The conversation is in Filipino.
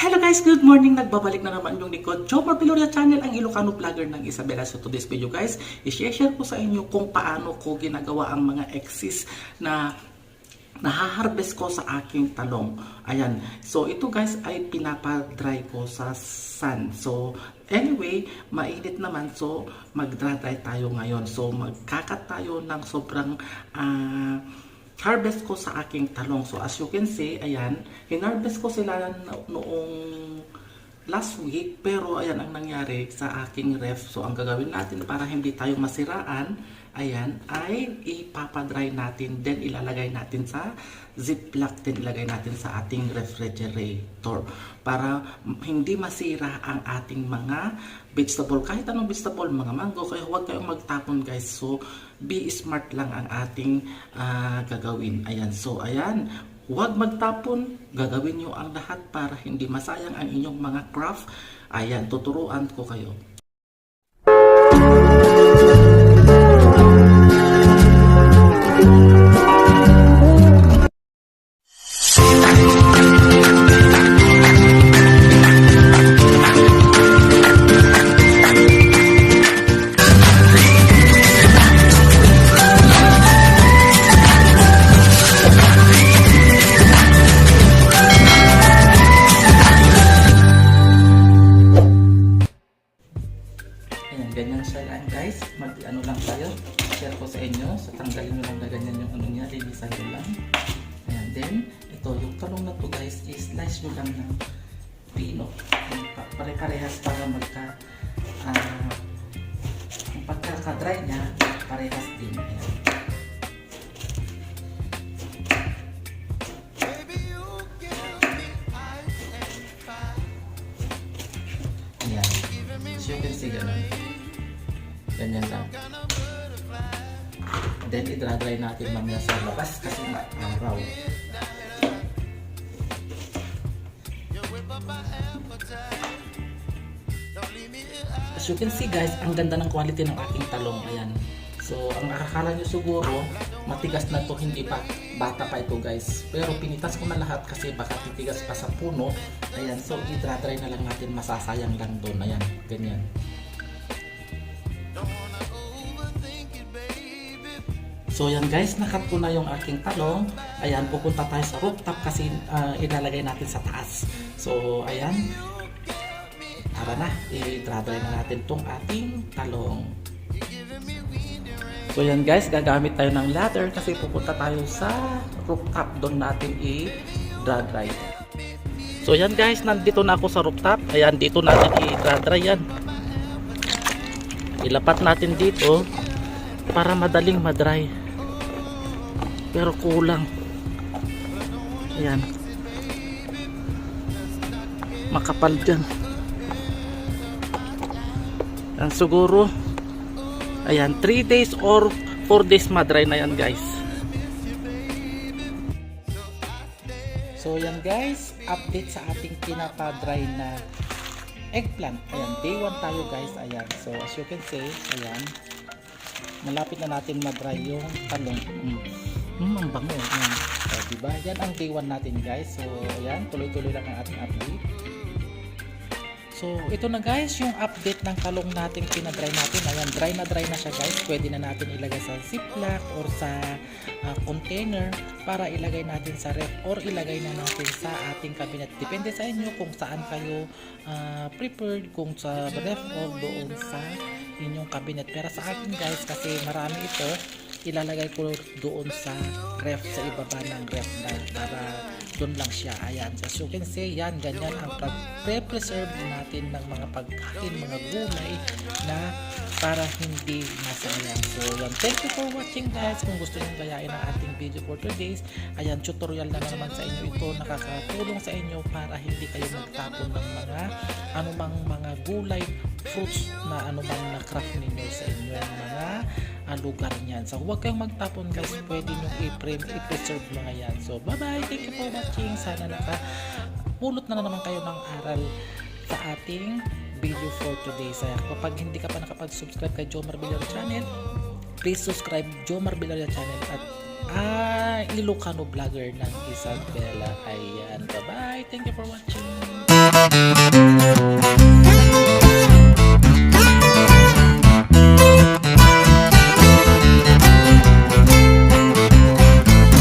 Hello guys, good morning! Nagbabalik na naman yung likod. Jomar Piloria Channel, ang Ilocano vlogger ng Isabela. So today's video guys, i-share ko sa inyo kung paano ko ginagawa ang mga exes na nahaharvest ko sa aking talong. Ayan. So ito guys ay pinapadry ko sa sun. So anyway, mainit naman. So mag-dry tayo ngayon. So magkakat tayo ng sobrang ah, harvest ko sa aking talong. So as you can see, ayan, hinarvest ko sila no- noong last week pero ayan ang nangyari sa aking ref. So ang gagawin natin para hindi tayo masiraan, ayan, ay ipapadry natin then ilalagay natin sa ziplock din ilagay natin sa ating refrigerator para hindi masira ang ating mga vegetable. Kahit anong vegetable mga mango kaya huwag kayong magtapon guys. So be smart lang ang ating ah, gagawin. Ayan so ayan Huwag magtapon, gagawin nyo ang lahat para hindi masayang ang inyong mga craft. Ayan, tuturuan ko kayo. Ano lang tayo. Share ko sa inyo. So tanggalin nyo lang na ganyan yung ano niya. Lilisan nyo lang. Ayan, then ito yung talong na to guys is slice nyo lang ng pino. Pare-parehas para magka yung pagkaka-dry niya parehas din. Ayan. Ayan. So you can see ganun. Ganyan lang. Then i-dry natin mamaya sa labas kasi araw. As you can see guys, ang ganda ng quality ng aking talong. Ayan. So, ang akala nyo siguro, matigas na to, hindi pa bata pa ito guys. Pero pinitas ko na lahat kasi baka titigas pa sa puno. Ayan, so i-dry na lang natin, masasayang lang doon. Ayan, ganyan. So yan guys, nakat ko na yung aking talong. Ayan, pupunta tayo sa rooftop kasi ah, ilalagay natin sa taas. So ayan, tara na, i-dry na natin tong ating talong. So yan guys, gagamit tayo ng ladder kasi pupunta tayo sa rooftop. Doon natin i-dry. So yan guys, nandito na ako sa rooftop. Ayan, dito natin i-dry yan. Ilapat natin dito para madaling madry. Pero kulang. Ayan. Makapal dyan. Yan, siguro Ayan, 3 days or 4 days madry na yan guys. So yan guys, update sa ating pinapadry na eggplant. Ayan, day 1 tayo guys. Ayan, so as you can see, ayan, malapit na natin madry yung talong. Mm. Mm, ang bango. Mm. So, diba? Yan ang day 1 natin guys. So ayan, tuloy-tuloy lang ang ating update. So, ito na guys, yung update ng talong natin pinadry natin. Ayan, dry na dry na siya guys. Pwede na natin ilagay sa ziplock or sa ah, container para ilagay natin sa ref or ilagay na natin sa ating cabinet. Depende sa inyo kung saan kayo ah, prepared, kung sa ref or doon sa inyong cabinet. Pero sa akin guys, kasi marami ito, ilalagay ko doon sa ref, sa ibaba ng ref na para doon lang siya. Ayan. As you can see, yan, ganyan ang pre-preserve natin ng mga pagkain, mga gulay na para hindi masayang. So, yan. Thank you for watching guys. Kung gusto nyo gayain ang ating video for today's, ayan, tutorial na naman sa inyo ito. Nakakatulong sa inyo para hindi kayo magtapon ng mga anumang mga gulay, fruits na anumang na-craft ninyo sa inyong mga ah, lugar niyan. So, huwag kayong magtapon guys. Pwede nyo i-pre- i-preserve mga yan. So, bye-bye. Thank you for watching. Sana naka pulot na, na naman kayo ng aral sa ating video for today. Sa kapag hindi ka pa nakapag-subscribe kay Jomar Villar Channel, please subscribe Jomar Villar Channel at ah, Ilocano vlogger ng Isabela. Ayan. Bye-bye. Thank you for watching.